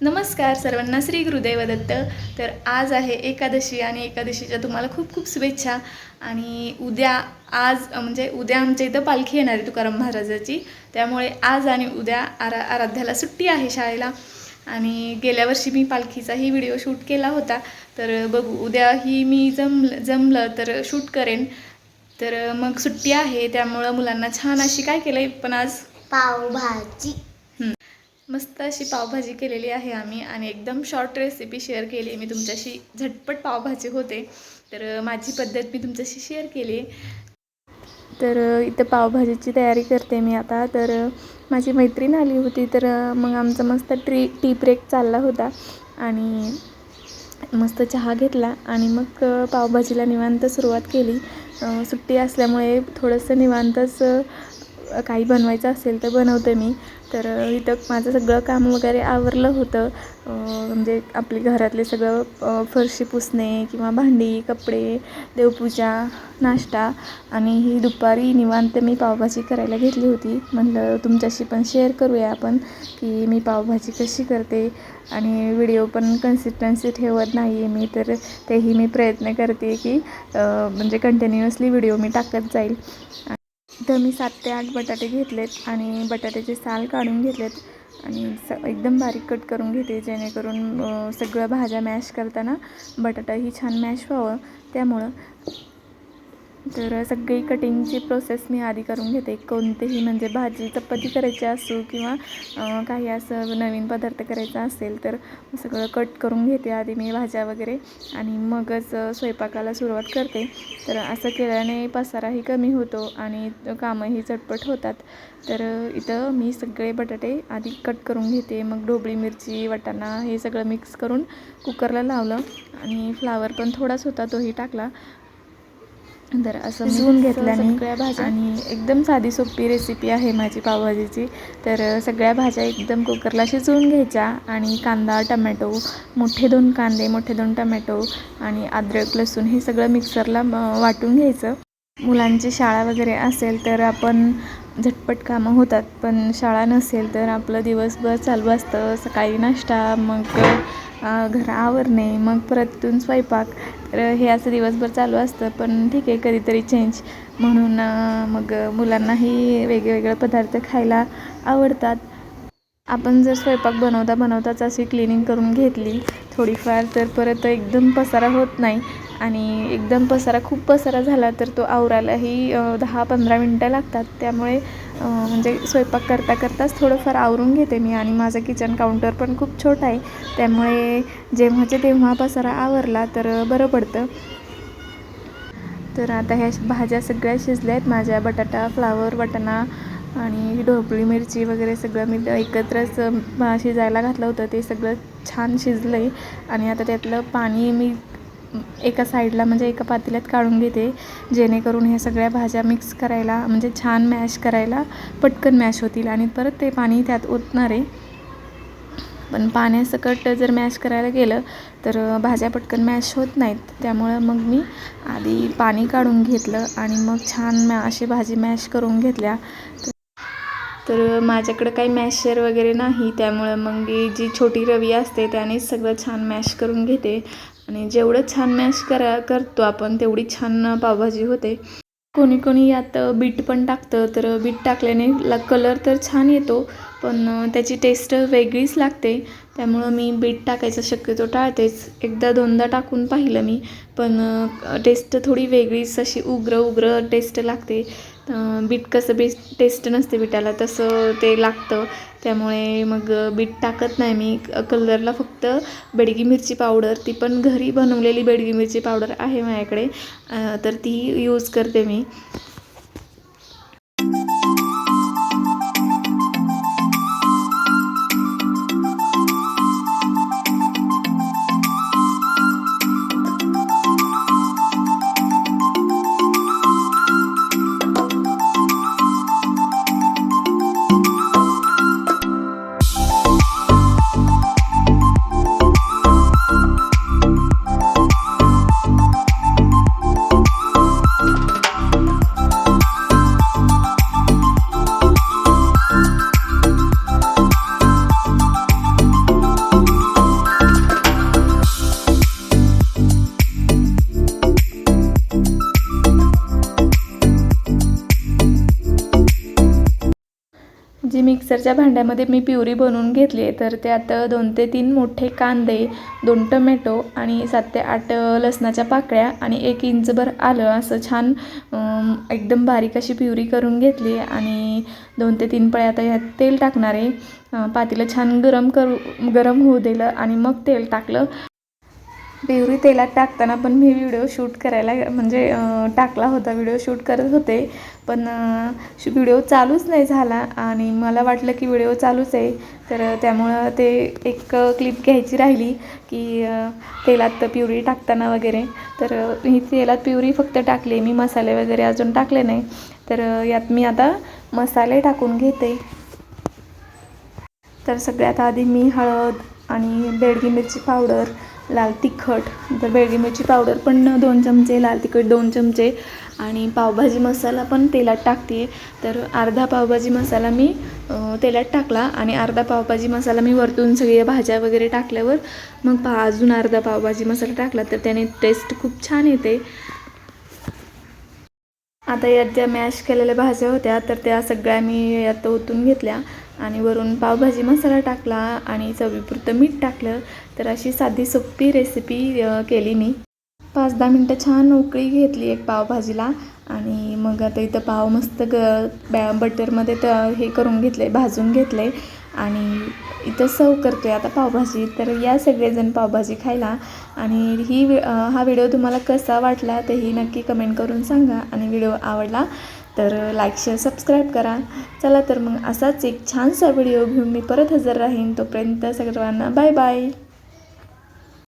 नमस्कार सर्वांना श्री गुरुदेव दत्त तर आज आहे एकादशी आणि एकादशीच्या तुम्हाला खूप खूप शुभेच्छा. आणि उद्या आज म्हणजे उद्या आमच्या इथं पालखी येणार आहे तुकाराम महाराजाची. त्यामुळे आज आणि उद्या आरा आराध्याला सुट्टी आहे शाळेला. आणि गेल्या वर्षी मी पालखीचाही व्हिडिओ शूट केला होता. तर बघू उद्याही मी जमलं जमलं तर शूट करेन. तर मग सुट्टी आहे त्यामुळं मुलांना छान अशी काय केलं आहे पण आज पावभाजी. मस्त अशी पावभाजी केलेली आहे आम्ही आणि एकदम शॉर्ट रेसिपी शेअर केली. मी तुमच्याशी झटपट पावभाजी होते तर माझी पद्धत मी तुमच्याशी शेअर केली. तर इथं पावभाजीची तयारी करते मी आता. तर माझी मैत्रीण आली होती तर मग आमचा मस्त ट्री टी ब्रेक चालला होता आणि मस्त चहा घेतला आणि मग पावभाजीला निवांत सुरुवात केली. सुट्टी असल्यामुळे थोडंसं निवांतच काही बनवायचं असेल तर बनवते मी. तर इथं माझं सगळं काम वगैरे आवरलं होतं. म्हणजे आपली घरातले सगळं फरशी पुसणे किंवा भांडी कपडे देवपूजा नाश्ता आणि ही दुपारी निवांत मी पावभाजी करायला घेतली होती. म्हटलं तुमच्याशी पण शेअर करूया आपण की मी पावभाजी कशी करते आणि व्हिडिओ पण कन्सिस्टन्सी ठेवत नाही आहे मी तर तेही मी प्रयत्न करते की म्हणजे कंटिन्युअसली व्हिडिओ मी टाकत जाईल. तर मी सात ते आठ बटाटे घेतलेत आणि बटाट्याचे साल काढून घेतलेत आणि स एकदम बारीक कट करून घेते जेणेकरून सगळ्या सगळं भाज्या मॅश करताना बटाटाही छान मॅश व्हावं. त्यामुळं तर सगळी कटिंगची प्रोसेस मी आधी करून घेते. कोणतेही म्हणजे भाजी चपाती करायची असू किंवा काही असं नवीन पदार्थ करायचा असेल तर सगळं कट करून घेते आधी मी भाज्या वगैरे आणि मगच स्वयंपाकाला सुरुवात करते. तर असं केल्याने पसाराही कमी होतो आणि कामंही चटपट होतात. तर इथं मी सगळे बटाटे आधी कट करून घेते. मग ढोबळी मिरची वाटाणा हे सगळं मिक्स करून कुकरला लावलं आणि फ्लावर पण थोडाच होता तोही टाकला. तर असं शिजवून घेतल्याने सगळ्या भाज्या आणि एकदम साधी सोपी रेसिपी आहे माझी पावभाजीची. तर सगळ्या भाज्या एकदम कुकरला शिजवून घ्यायच्या आणि कांदा टमॅटो मोठे दोन कांदे मोठे दोन टमॅटो आणि अद्रक लसूण हे सगळं मिक्सरला वाटून घ्यायचं. मुलांची शाळा वगैरे असेल तर आपण झटपट कामं होतात पण शाळा नसेल तर आपलं दिवसभर चालू असतं. सकाळी नाश्ता मग घर आवरणे मग परततून स्वयंपाक. तर हे असं दिवसभर चालू असतं पण ठीक आहे कधीतरी चेंज म्हणून मग मुलांनाही वेगवेगळे पदार्थ खायला आवडतात. आपण जर स्वयंपाक बनवता बनवताच अशी क्लिनिंग करून घेतली थोडीफार तर परत एकदम पसारा होत नाही. आणि एकदम पसारा खूप पसारा झाला तर तो आवरायलाही दहा पंधरा मिनटं लागतात. त्यामुळे म्हणजे स्वयंपाक करता करताच थोडंफार आवरून घेते मी आणि माझं किचन काउंटर पण खूप छोटं आहे. त्यामुळे जेव्हाच्या तेव्हा पसारा आवरला तर बरं पडतं. तर आता ह्या भाज्या सगळ्या शिजल्या आहेत. माझ्या बटाटा फ्लावर वटाणा आणि ढोपळी मिरची वगैरे सगळं मी एकत्रच शिजायला घातलं होतं. ते सगळं छान शिजलं आहे आणि आता त्यातलं पाणी मी एका साईडला म्हणजे एका पातेल्यात काढून घेते. जेणेकरून ह्या सगळ्या भाज्या मिक्स करायला म्हणजे छान मॅश करायला पटकन मॅश होतील आणि परत ते पाणी त्यात ओतणार आहे. पण पाण्यासकट जर मॅश करायला गेलं तर भाज्या पटकन मॅश होत नाहीत. त्यामुळं मग मी आधी पाणी काढून घेतलं आणि मग छान मॅ अशी भाजी मॅश करून घेतल्या. तर माझ्याकडं काही मॅशर वगैरे नाही. त्यामुळं मग मी जी छोटी रवी असते त्यानेच सगळं छान मॅश करून घेते. आणि जेवढं छान मॅश करा करतो आपण तेवढी छान पावभाजी होते. कोणी कोणी यात बीट पण टाकतं तर बीट टाकल्याने ला कलर तर छान येतो पण त्याची टेस्ट वेगळीच लागते. त्यामुळं मी बीट टाकायचं शक्यतो टाळतेच. एकदा दोनदा टाकून पाहिलं मी पण टेस्ट थोडी वेगळीच अशी उग्र उग्र टेस्ट लागते. बीट कसं बीट टेस्ट नसते बिटाला तसं ते लागतं. त्यामुळे मग बीट टाकत नाही मी. कलरला फक्त बेडगी मिरची पावडर ती पण घरी बनवलेली बेडगी मिरची पावडर आहे माझ्याकडे. तर ती यूज करते मी. मिक्सरच्या भांड्यामध्ये मी प्युरी बनवून घेतली आहे. तर त्यात दोन ते तीन मोठे कांदे दोन टमॅटो आणि सात ते आठ लसणाच्या पाकळ्या आणि एक इंचभर आलं असं छान एकदम बारीक अशी प्युरी करून घेतली आणि दोन ते तीन पळ्या आता यात तेल टाकणार आहे. पातेलं छान गरम करू गरम होऊ दिलं आणि मग तेल टाकलं. प्युरी तेलात टाकताना पण मी व्हिडिओ शूट करायला म्हणजे टाकला होता. व्हिडिओ शूट करत होते. पण व्हिडिओ चालूच नाही झाला. आणि मला वाटलं की व्हिडिओ चालूच आहे. तर त्यामुळं ते एक क्लिप घ्यायची राहिली की तेलात प्युरी टाकताना वगैरे. तर मी ही तेलात प्युरी फक्त टाकली. मी मसाले वगैरे अजून टाकले नाही. तर यात मी आता मसाले टाकून घेते. तर सगळ्यात आधी मी हळद आणि बेडगी मिरची पावडर लाल तिखट तर बेळगी मिरची पावडर पण दोन चमचे लाल तिखट दोन चमचे आणि पावभाजी मसाला पण तेलात टाकते तर अर्धा पावभाजी मसाला मी तेलात टाकला आणि अर्धा पावभाजी मसाला मी वरतून सगळ्या भाज्या वगैरे टाकल्यावर मग पा अजून अर्धा पावभाजी मसाला टाकला तर त्याने टेस्ट खूप छान येते. आता यात ज्या मॅश केलेल्या भाज्या होत्या तर त्या सगळ्या मी यात ओतून घेतल्या. आणि वरून पावभाजी मसाला टाकला आणि चवीपुरतं मीठ टाकलं तर अशी साधी सोपी रेसिपी केली मी. पाच दहा मिनटं छान उकळी घेतली एक पावभाजीला आणि मग आता इथं पाव मस्त ग बॅ बटरमध्ये त हे करून घेतले भाजून घेतले आणि इथं सर्व करतो आहे आता पावभाजी. तर या सगळेजण पावभाजी खायला आणि ही हा व्हिडिओ तुम्हाला कसा वाटला तेही नक्की कमेंट करून सांगा आणि व्हिडिओ आवडला तर लाईक शेअर सबस्क्राईब करा. चला तर मग असाच एक छानसा व्हिडिओ घेऊन मी परत हजर राहीन. तोपर्यंत सर्वांना बाय बाय